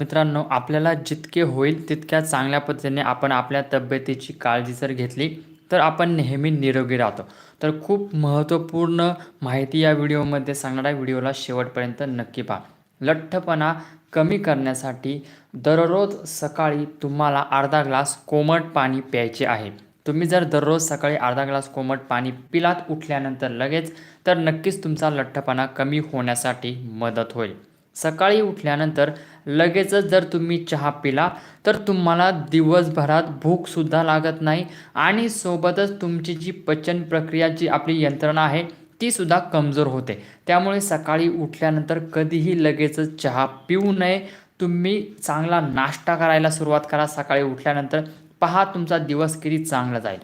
मित्रांनो आपल्याला जितके होईल तितक्या चांगल्या पद्धतीने आपण आपल्या तब्येतीची काळजी जर घेतली तर आपण नेहमी निरोगी राहतो. तर खूप महत्त्वपूर्ण माहिती या व्हिडिओमध्ये सांगणार आहे. व्हिडिओला शेवटपर्यंत नक्की पहा. लठ्ठपणा कमी करण्यासाठी दररोज सकाळी तुम्हाला अर्धा ग्लास कोमट पाणी प्यायचे आहे. तुम्ही जर दररोज सकाळी अर्धा ग्लास कोमट पाणी पिलात उठल्यानंतर लगेच तर नक्कीच तुमचा लठ्ठपणा कमी होण्यासाठी मदत होईल. सकाळी उठल्यानंतर लगेचच जर तुम्ही चहा पिला तर तुम्हाला दिवसभरात भूकसुद्धा लागत नाही आणि सोबतच तुमची जी पचन प्रक्रिया जी आपली यंत्रणा आहे ती सुद्धा कमजोर होते. त्यामुळे सकाळी उठल्यानंतर कधीही लगेचच चहा पिऊ नये. तुम्ही चांगला नाश्ता करायला सुरुवात करा सकाळी उठल्यानंतर. पहा तुमचा दिवस किती चांगला जाईल.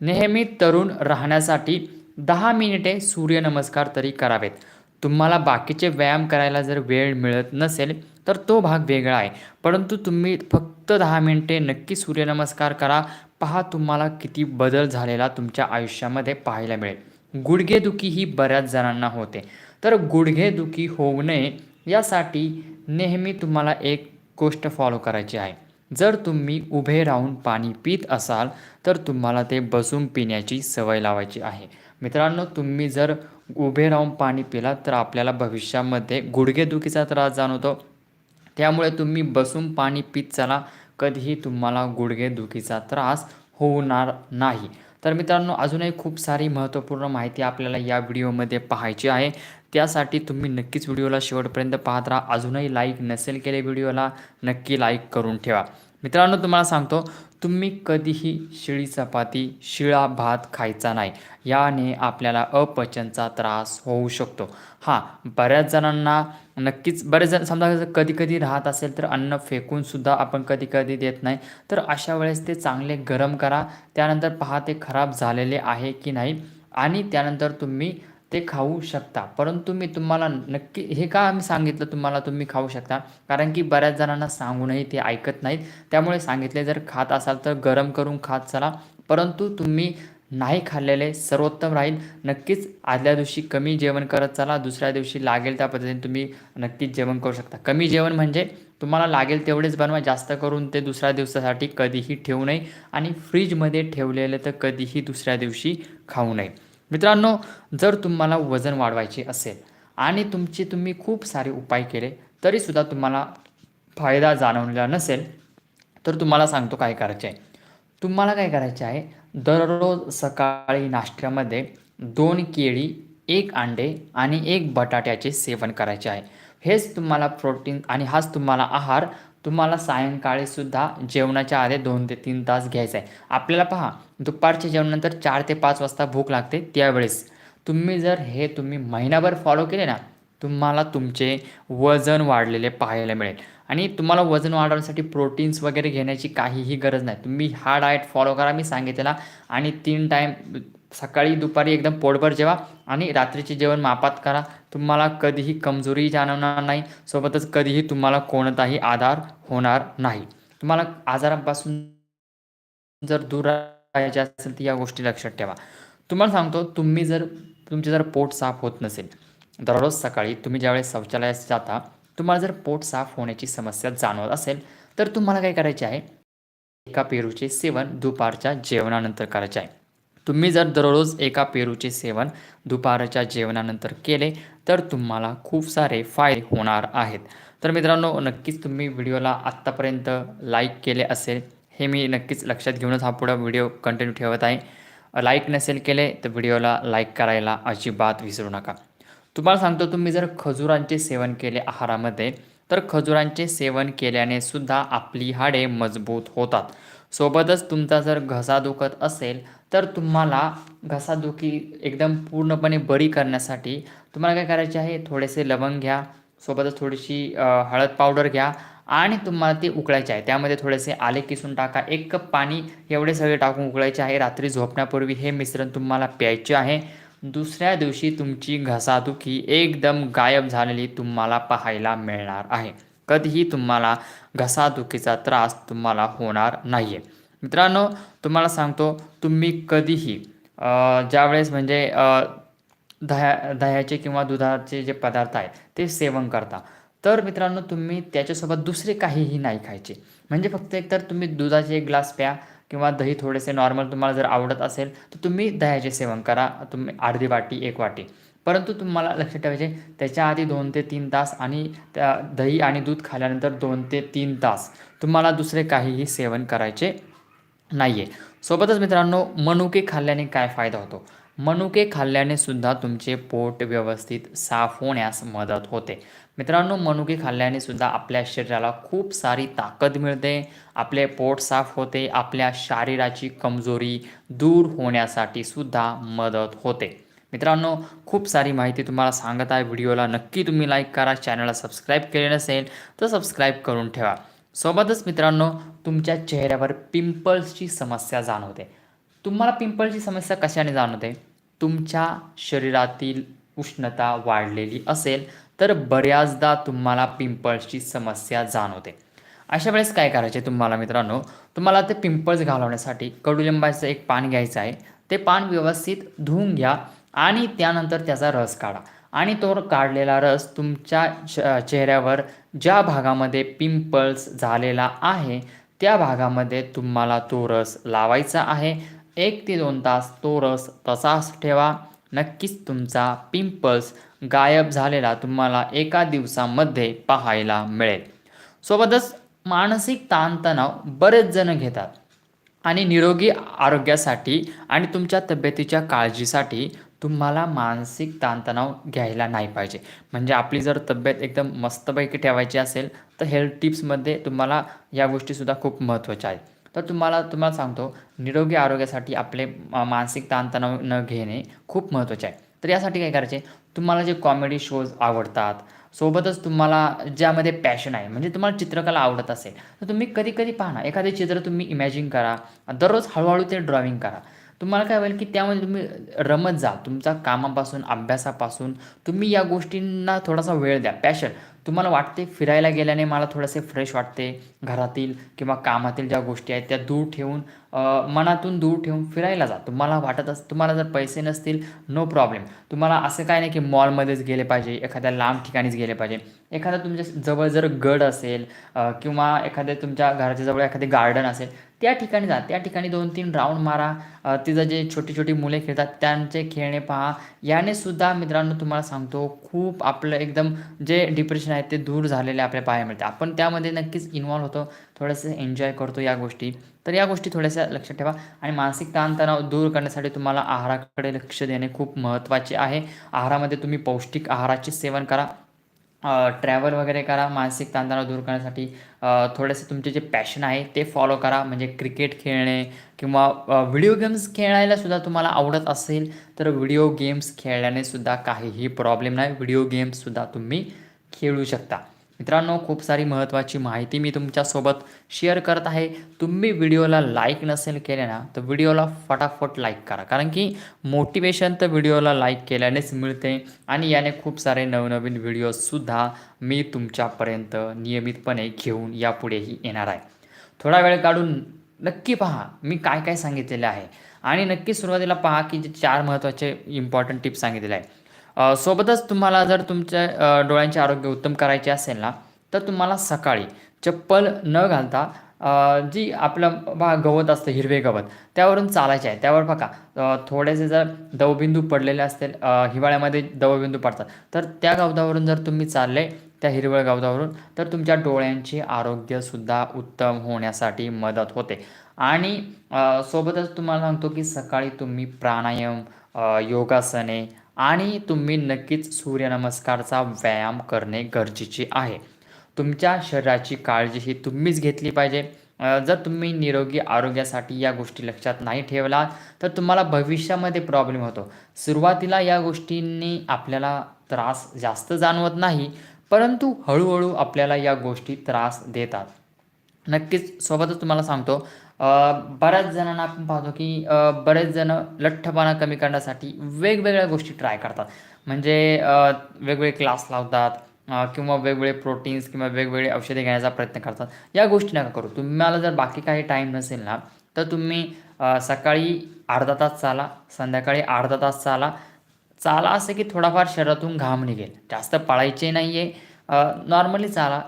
नेहमी तरुण राहण्यासाठी दहा मिनिटे सूर्यनमस्कार तरी करावेत. तुम्हाला बाकीचे व्यायाम करायला जर वेळ मिळत नसेल तर तो भाग वेगळा आहे. परंतु तुम्ही फक्त दहा मिनटे नक्की सूर्यनमस्कार करा. पहा तुम्हाला किती बदल झालेला तुमच्या आयुष्यामध्ये पाहायला मिळेल. गुडघेदुखी ही बऱ्याच जणांना होते. तर गुडघेदुखी होऊ नये यासाठी नेहमी तुम्हाला एक गोष्ट फॉलो करायची आहे. जर तुम्ही उभे राहून पाणी पित असाल तर तुम्हाला ते बसून पिण्याची सवय लावायची आहे. मित्रांनो तुम्ही जर उभे राहून पाणी पिला तर आपल्याला भविष्यामध्ये गुडघेदुखीचा त्रास जाणवतो. त्यामुळे तुम्ही बसून पाणी पित चला. कधीही तुम्हाला गुडघेदुखीचा त्रास होणार नाही. तर मित्रांनो अजूनही खूप सारी महत्त्वपूर्ण माहिती आपल्याला या व्हिडिओमध्ये पाहायची आहे. त्यासाठी तुम्ही नक्कीच व्हिडिओला शेवटपर्यंत पाहत राहा. अजूनही लाईक नसेल केले व्हिडिओला नक्की लाईक करून ठेवा. मित्रांनो तुम्हाला सांगतो तुम्ही कधीही शिळी चपाती शिळा भात खायचा नाही. याने आपल्याला अपचनचा त्रास होऊ शकतो. हां बऱ्याच जणांना नक्कीच बरेच जण समजा कधी कधी राहत असेल तर अन्न फेकूनसुद्धा आपण कधी कधी देत नाही. तर अशा वेळेस ते चांगले गरम करा. त्यानंतर पहा ते खराब झालेले आहे की नाही. आणि त्यानंतर तुम्ही ते खाऊ शकता. परंतु मी तुम्हाला नक्की हे का आम्ही सांगितलं तुम्हाला तुम्ही खाऊ शकता? कारण की बऱ्याच जणांना सांगूनही ते ऐकत नाहीत. त्यामुळे सांगितले जर खात असाल तर गरम करून खात चला. परंतु तुम्ही नाही खाल्लेले सर्वोत्तम राहील. नक्कीच आदल्या दिवशी कमी जेवण करत चला. दुसऱ्या दिवशी लागेल त्या पद्धतीने तुम्ही नक्कीच जेवण करू शकता. कमी जेवण म्हणजे तुम्हाला लागेल तेवढेच बनवा. जास्त करून ते दुसऱ्या दिवसासाठी कधीही ठेवू नये. आणि फ्रीजमध्ये ठेवलेलं तर कधीही दुसऱ्या दिवशी खाऊ नये. मित्रांनो जर तुम्हाला वजन वाढवायचे असेल आणि तुमचे तुम्ही खूप सारे उपाय केले तरीसुद्धा तुम्हाला फायदा जाणवलेला नसेल तर तुम्हाला सांगतो काय करायचे आहे. तुम्हाला काय करायचे आहे दररोज सकाळी नाश्त्यामध्ये दोन केळी एक अंडे आणि एक बटाट्याचे सेवन करायचे आहे. हेच तुम्हाला प्रोटीन आणि हाच तुम्हाला आहार तुम्हाला सायंकाळी सुद्धा जेवणाच्या आधी दोन ते तीन तास घ्यायचा आहे. आपल्याला पहा दुपारच्या जेवणानंतर चार ते पाच वाजता भूक लागते त्यावेळेस. तुम्ही जर हे तुम्ही महिनाभर फॉलो केले ना तुम्हाला तुमचे वजन वाढलेले पाहायला मिळेल. आणि तुम्हाला वजन वाढवण्यासाठी प्रोटीन्स वगैरे घेण्याची काहीही गरज नाही. तुम्ही हा डाएट फॉलो करा मी सांगितलेला. आणि तीन टाईम सकाळी दुपारी एकदम पोटभर जेवा आणि रात्रीचे जेवण मापात करा. तुम्हाला कधीही कमजोरी जाणवणार नाही. सोबतच कधीही तुम्हाला कोणताही आधार होणार नाही. तुम्हाला आजारापासून जर दूर राहायचे असेल तर या गोष्टी लक्षात ठेवा. तुम्हाला सांगतो तुम्ही जर तुमचे जर पोट साफ होत नसेल दररोज सकाळी तुम्ही ज्यावेळेस शौचालयात जाता तुम्हाला जर पोट साफ होण्याची समस्या जाणवत असेल तर तुम्हाला काय करायचे आहे? एका पेरूचे सेवन दुपारच्या जेवणानंतर करायचे आहे. तुम्ही जर दररोज एका पेरूचे सेवन दुपारच्या जेवणानंतर केले तर तुम्हाला खूप सारे फायदे होणार आहेत. तर मित्रांनो नक्कीच तुम्ही व्हिडिओला आत्तापर्यंत लाईक केले असेल हे मी नक्कीच लक्षात घेऊनच हा पुढं व्हिडिओ कंटिन्यू ठेवत आहे. लाईक नसेल केले तर व्हिडिओला लाईक करायला अजिबात विसरू नका. तुम्हाला सांगतो तुम्ही जर खजुरांचे सेवन केले आहारामध्ये तर खजुरांचे सेवन केल्याने सुद्धा आपली हाडे मजबूत होतात. सोबतच तुमचा जर घसा दुखत असेल तर तुम्हाला घसादुखी एकदम पूर्णपणे बरी करण्यासाठी तुम्हाला काय करायचे आहे? थोडेसे लवंग घ्या सोबतच थोडीशी हळद पावडर घ्या आणि तुम्हाला ते उकळायचे आहे. त्यामध्ये थोडेसे आले किसून टाका. एक कप पाणी एवढे सगळे टाकून उकळायचे आहे. रात्री झोपण्यापूर्वी हे मिश्रण तुम्हाला प्यायचे आहे. दुसऱ्या दिवशी तुमची घसादुखी एकदम गायब झालेली तुम्हाला पाहायला मिळणार आहे. कधीही तुम्हाला घसादुखीचा त्रास तुम्हाला होणार नाही आहे मित्रांनो तुम्हाला सांगतो तुम्ही कधीही ज्यावेळेस म्हणजे दह्या दह्याचे किंवा दुधाचे जे पदार्थ आहेत ते सेवन करता. तर मित्रांनो तुम्ही त्याच्यासोबत दुसरे काहीही नाही खायचे. म्हणजे फक्त एकतर तुम्ही दुधाचे एक ग्लास प्या किंवा दही थोडेसे नॉर्मल तुम्हाला जर आवडत असेल तर तुम्ही दह्याचे सेवन करा. तुम्ही अर्धी वाटी एक वाटी. परंतु तुम्हाला लक्षात ठेवायचे त्याच्या आधी दोन ते तीन तास आणि त्या दही आणि दूध खाल्यानंतर दोन ते तीन तास तुम्हाला दुसरे काहीही सेवन करायचे नाही आहे सोबतच मित्रांनो मनुके खाल्ल्याने काय फायदा होतो? मनुके खाल्ल्याने सुद्धा तुमचे पोट व्यवस्थित साफ होण्यास मदत होते. मित्रांनो मनुके खाल्ल्याने सुद्धा आपल्या शरीराला खूप सारी ताकद मिळते आपले पोट साफ होते आपल्या शरीराची कमजोरी दूर होण्यासाठी सुद्धा मदत होते. मित्रांनो खूप सारी माहिती तुम्हाला सांगत आहे व्हिडिओला. नक्की तुम्ही लाईक करा चॅनलला सबस्क्राईब केले नसेल तर सबस्क्राईब करून ठेवा. सोबतच मित्रांनो तुमच्या चेहऱ्यावर पिंपल्सची समस्या जाणवते. तुम्हाला पिंपल्सची समस्या कशाने जाणवते? तुमच्या शरीरातील उष्णता वाढलेली असेल तर बऱ्याचदा तुम्हाला पिंपल्सची समस्या जाणवते. अशा वेळेस काय करायचे तुम्हाला मित्रांनो? तुम्हाला ते पिंपल्स घालवण्यासाठी कडुलिंबाचं एक पान घ्यायचं आहे. ते पान व्यवस्थित धुवून घ्या. आणि त्यानंतर त्याचा रस काढा. आणि तो काढलेला रस तुमच्या चेहऱ्यावर ज्या भागामध्ये पिंपल्स झालेला आहे त्या भागामध्ये तुम्हाला तो रस लावायचा आहे. एक ते दोन तास तो रस तसाच ठेवा. नक्कीच तुमचा पिंपल्स गायब झालेला तुम्हाला एका दिवसामध्ये पाहायला मिळेल. सोबतच मानसिक ताणतणाव बरेच जण घेतात. आणि निरोगी आरोग्यासाठी आणि तुमच्या तब्येतीच्या काळजीसाठी तुम्हाला मानसिक ताणतणाव घ्यायला नाही पाहिजे. म्हणजे आपली जर तब्येत एकदम मस्तपैकी ठेवायची असेल तर हेल्थ टिप्समध्ये तुम्हाला या गोष्टीसुद्धा खूप महत्त्वाच्या आहेत. तर तुम्हाला तुम्हाला सांगतो निरोगी आरोग्यासाठी आपले मानसिक ताणतणाव न घेणे खूप महत्त्वाचे आहे. तर यासाठी काय करायचे तुम्हाला जे कॉमेडी शोज आवडतात सोबतच तुम्हाला ज्यामध्ये पॅशन आहे म्हणजे तुम्हाला चित्रकला आवडत असेल तर तुम्ही कधी कधी पाहा एखादे चित्र तुम्ही इमॅजिन करा दररोज हळूहळू ते ड्रॉइंग करा. तुम्हाला काय होईल की त्यामध्ये तुम्ही रमत जा तुमचा कामापासून अभ्यासापासून तुम्ही या गोष्टींना थोडासा वेळ द्या पॅशन तुम्हाला वाटते फिरायला गेल्याने मला थोडेसे फ्रेश वाटते घरातील किंवा कामातील ज्या गोष्टी आहेत त्या दूर ठेवून मनातून दूर ठेवून फिरायला जा. तुम्हाला वाटत अस तुम्हाला जर पैसे नसतील नो प्रॉब्लेम तुम्हाला असं काय नाही की मॉलमध्येच गेले पाहिजे एखाद्या लांब ठिकाणीच गेले पाहिजे. एखादा तुमच्या जवळ जर गड असेल किंवा एखाद्या तुमच्या घराच्या जवळ एखादे गार्डन असेल त्या ठिकाणी जा. त्या ठिकाणी दोन तीन राऊंड मारा. तिथं जे छोटी छोटी मुले खेळतात त्यांचे खेळणे पहा. याने सुद्धा मित्रांनो तुम्हाला सांगतो खूप आपलं एकदम जे डिप्रेशन आहे ते दूर झालेले आपल्या पाहायला मिळते. आपण त्यामध्ये नक्कीच इन्वॉल्व्ह होतो. थोडंसं एन्जॉय करतो या गोष्टी. तर या गोष्टी थोड्याशा लक्षात ठेवा. आणि मानसिक ताणतणाव दूर करण्यासाठी तुम्हाला आहाराकडे लक्ष देणे खूप महत्त्वाचे आहे. आहारामध्ये तुम्ही पौष्टिक आहाराचे सेवन करा. ट्रॅव्हल वगैरे करा मानसिक ताणतणाव दूर करण्यासाठी. थोडेसे तुमचे जे पॅशन आहे ते फॉलो करा. म्हणजे क्रिकेट खेळणे किंवा व्हिडिओ गेम्स खेळायला सुद्धा तुम्हाला आवडत असेल तर व्हिडिओ गेम्स खेळल्याने सुद्धा काहीही प्रॉब्लेम नाही. व्हिडिओ गेम्ससुद्धा तुम्ही खेळू शकता. मित्रांनो खूप सारी महत्त्वाची माहिती मी तुमच्यासोबत शेअर करत आहे. तुम्ही व्हिडिओला लाईक नसेल केले ना तर व्हिडिओला फटाफट लाईक करा. कारण की मोटिवेशन तर व्हिडिओला लाईक केल्यानेच मिळते आणि याने खूप सारे नवनवीन व्हिडिओजसुद्धा मी तुमच्यापर्यंत नियमितपणे घेऊन यापुढेही येणार आहे. थोडा वेळ काढून नक्की पहा मी काय काय सांगितलेले आहे. आणि नक्की सुरुवातीला पहा की जे चार महत्त्वाचे इम्पॉर्टंट टिप्स सांगितलेले आहे. सोबतच तुम्हाला जर तुमच्या डोळ्यांचे आरोग्य उत्तम करायचे असेल ना तर तुम्हाला सकाळी चप्पल न घालता जी आपलं बा गवत असतं हिरवे गवत त्यावरून चालायचे आहे. त्यावर बघा थोडेसे जर दवबिंदू पडलेले असतील हिवाळ्यामध्ये दवबिंदू पडतात तर त्या गवतावरून जर तुम्ही चालले त्या हिरवळ गवतावरून तर तुमच्या डोळ्यांचे आरोग्यसुद्धा उत्तम होण्यासाठी मदत होते. आणि सोबतच तुम्हाला सांगतो की सकाळी तुम्ही प्राणायाम योगासने आणि तुम्ही नक्कीच सूर्यनमस्कारचा व्यायाम करणे गरजेचे आहे. तुमच्या शरीराची काळजी ही तुम्हीच घेतली पाहिजे. जर तुम्ही निरोगी आरोग्यासाठी या गोष्टी लक्षात नाही ठेवला तर तुम्हाला भविष्यामध्ये प्रॉब्लेम होतो. सुरुवातीला या गोष्टींनी आपल्याला त्रास जास्त जाणवत नाही परंतु हळूहळू आपल्याला या गोष्टी त्रास देतात. नक्कीच सोबतच तुम्हाला सांगतो बऱ्याच जणांना आपण पाहतो की बरेच जण लठ्ठपणा कमी करण्यासाठी वेगवेगळ्या गोष्टी ट्राय करतात. म्हणजे वेगवेगळे क्लास लावतात किंवा वेगवेगळे प्रोटीन्स किंवा वेगवेगळे औषधे घेण्याचा प्रयत्न करतात. या गोष्टी नका करू. तुम्हाला जर बाकी काही टाईम नसेल ना तर तुम्ही सकाळी अर्धा तास चाला संध्याकाळी अर्धा तास चाला. चाला असं की थोडाफार शरीरातून घाम निघेल. जास्त पळायचे नाही आहे नॉर्मली चाला.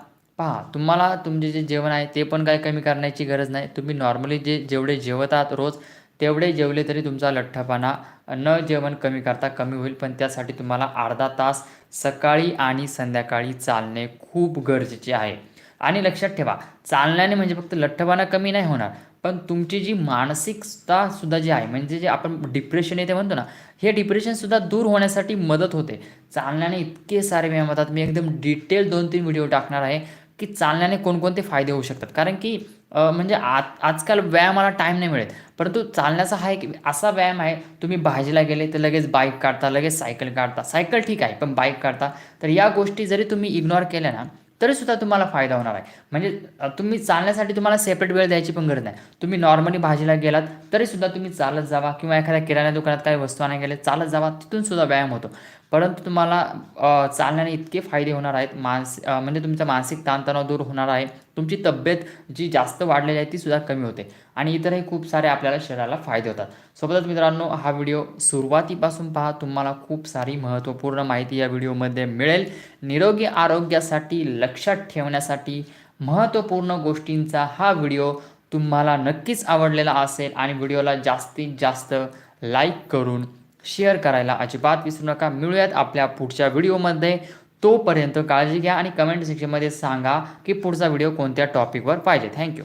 पहा तुम्हाला तुमचे जे जेवण आहे ते पण काही कमी करण्याची गरज नाही. तुम्ही नॉर्मली जे जेवढे जेवत आहात रोज तेवढे जेवले तरी तुमचा लठ्ठपणा न जेवण कमी करता कमी होईल. पण त्यासाठी तुम्हाला अर्धा तास सकाळी आणि संध्याकाळी चालणे खूप गरजेचे आहे. आणि लक्षात ठेवा चालण्याने म्हणजे फक्त लठ्ठपणा कमी नाही होणार पण तुमची जी मानसिकता सुद्धा जी आहे म्हणजे जे आपण डिप्रेशन येते म्हणतो ना हे डिप्रेशनसुद्धा दूर होण्यासाठी मदत होते. चालण्याने इतके सारे व्यायाम होतात. मी एकदम डिटेल दोन तीन व्हिडिओ टाकणार आहे. की चालण्याने कोणकोणते फायदे होऊ शकतात. कारण की म्हणजे आज आजकाल व्यायामाला टाईम नाही मिळत. परंतु चालण्याचा हा एक असा व्यायाम आहे तुम्ही भाजीला गेले तर लगेच बाईक काढता लगेच सायकल काढता. सायकल ठीक आहे पण बाईक काढता. तर या गोष्टी जरी तुम्ही इग्नोर केल्या ना तरीसुद्धा तुम्हाला फायदा होणार आहे. म्हणजे तुम्ही चालण्यासाठी तुम्हाला सेपरेट वेळ द्यायची पण गरज नाही. तुम्ही नॉर्मली भाजीला गेलात तरीसुद्धा तुम्ही चालत जावा किंवा एखाद्या किराणा दुकानात काही वस्तू आणायला गेले चालत जावा तिथून सुद्धा व्यायाम होतो. परंतु तुम्हाला चालण्याने इतके फायदे होणार आहेत मानस म्हणजे तुमचा मानसिक ताणतणाव दूर होणार आहे तुमची तब्येत जी जास्त वाढलेली आहे ती सुद्धा कमी होते आणि इतरही खूप सारे आपल्याला शरीराला फायदे होतात. सोबतच मित्रांनो हा व्हिडिओ सुरुवातीपासून पहा तुम्हाला खूप सारी महत्त्वपूर्ण माहिती या व्हिडिओमध्ये मिळेल. निरोगी आरोग्यासाठी लक्षात ठेवण्यासाठी महत्त्वपूर्ण गोष्टींचा हा व्हिडिओ तुम्हाला नक्कीच आवडलेला असेल आणि व्हिडिओला जास्तीत जास्त लाईक करून शेअर करायला अजिबात विसरू नका. मिळूयात आपल्या पुढच्या व्हिडिओमध्ये. तोपर्यंत काळजी घ्या आणि कमेंट सेक्शनमध्ये सांगा की पुढचा व्हिडिओ कोणत्या टॉपिकवर पाहिजे. थँक्यू